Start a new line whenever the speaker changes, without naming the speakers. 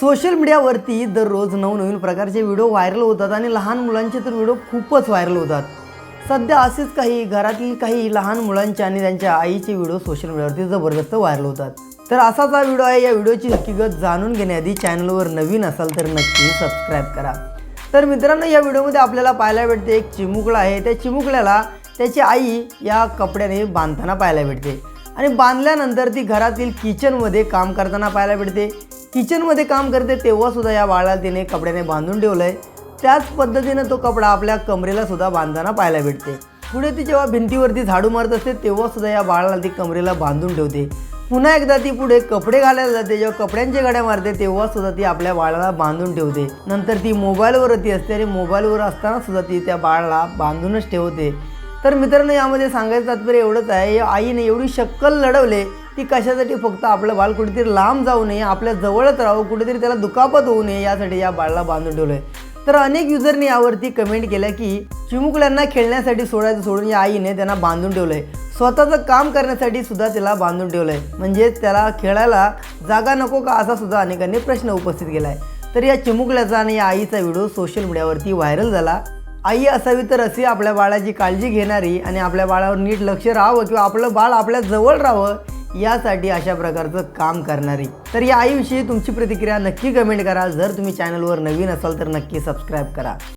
Social मीडियावरती दररोज नवनवीन प्रकारचे व्हिडिओ व्हायरल होतात आणि लहान मुलांचे तर व्हिडिओ खूपच व्हायरल होतात. सध्या असेच काही घरातील काही लहान मुलांचे आणि त्यांच्या आईचे व्हिडिओ सोशल मीडियावरती जबरदस्त व्हायरल होतात. तर असाच हा व्हिडिओ आहे. या व्हिडिओची हकीकत जाणून घेण्याआधी चॅनलवर नवीन असाल तर नक्की सबस्क्राईब करा. तर मित्रांनो या व्हिडिओमध्ये आपल्याला पाहायला भेटते एक चिमुकला आहे. त्या चिमुकल्याला त्याची आई या कपड्याने बांधताना पाहायला भेटते आणि बांधल्यानंतर ती घरातील किचनमध्ये काम करताना पाहायला भेटते. किचनमध्ये काम करते तेव्हा सुद्धा या बाळाला तिने कपड्याने बांधून ठेवलं आहे त्याच पद्धतीनं तो कपडा आपल्या कमरेला सुद्धा बांधताना पाहायला भेटते. पुढे ती जेव्हा भिंतीवरती झाडू मारत असते तेव्हासुद्धा या बाळाला ती कमरेला बांधून ठेवते. पुन्हा एकदा ती पुढे कपडे घालायला जाते. जेव्हा कपड्यांच्या गाड्या मारते तेव्हा सुद्धा ती आपल्या बाळाला बांधून ठेवते. नंतर ती मोबाईलवरती असते आणि मोबाईलवर असताना सुद्धा ती त्या बाळाला बांधूनच ठेवते. तर मित्रांनो यामध्ये सांगायचं तात्पर्य एवढंच आहे. आईने एवढी शक्कल लढवले ती कशासाठी फक्त आपलं बाळ कुठेतरी लांब जाऊ नये आपल्या जवळच राहू कुठेतरी त्याला दुखापत होऊ नये यासाठी या बाळाला बांधून ठेवलं आहे तर अनेक युजरनी यावरती कमेंट केल्या की चिमुकल्यांना खेळण्यासाठी सोडायचं सोडून या आईने त्यांना बांधून ठेवलं आहे स्वतःचं काम करण्यासाठी सुद्धा त्याला बांधून ठेवलं आहे म्हणजेच त्याला खेळायला जागा नको का असा सुद्धा अनेकांनी प्रश्न उपस्थित केला आहे तर या चिमुकल्याचा आणि या आईचा व्हिडिओ सोशल मीडियावरती व्हायरल झाला. आई असावी तर अशी आपल्या बाळाची काळजी घेणारी आणि आपल्या बाळावर नीट लक्ष राहावं किंवा आपलं बाळ आपल्या जवळ राहावं यासाठी अशा प्रकारचं काम करणारी. तर या आईविषयी तुमची प्रतिक्रिया नक्की कमेंट करा. जर तुम्ही चॅनलवर नवीन असाल तर नक्की सबस्क्राईब करा.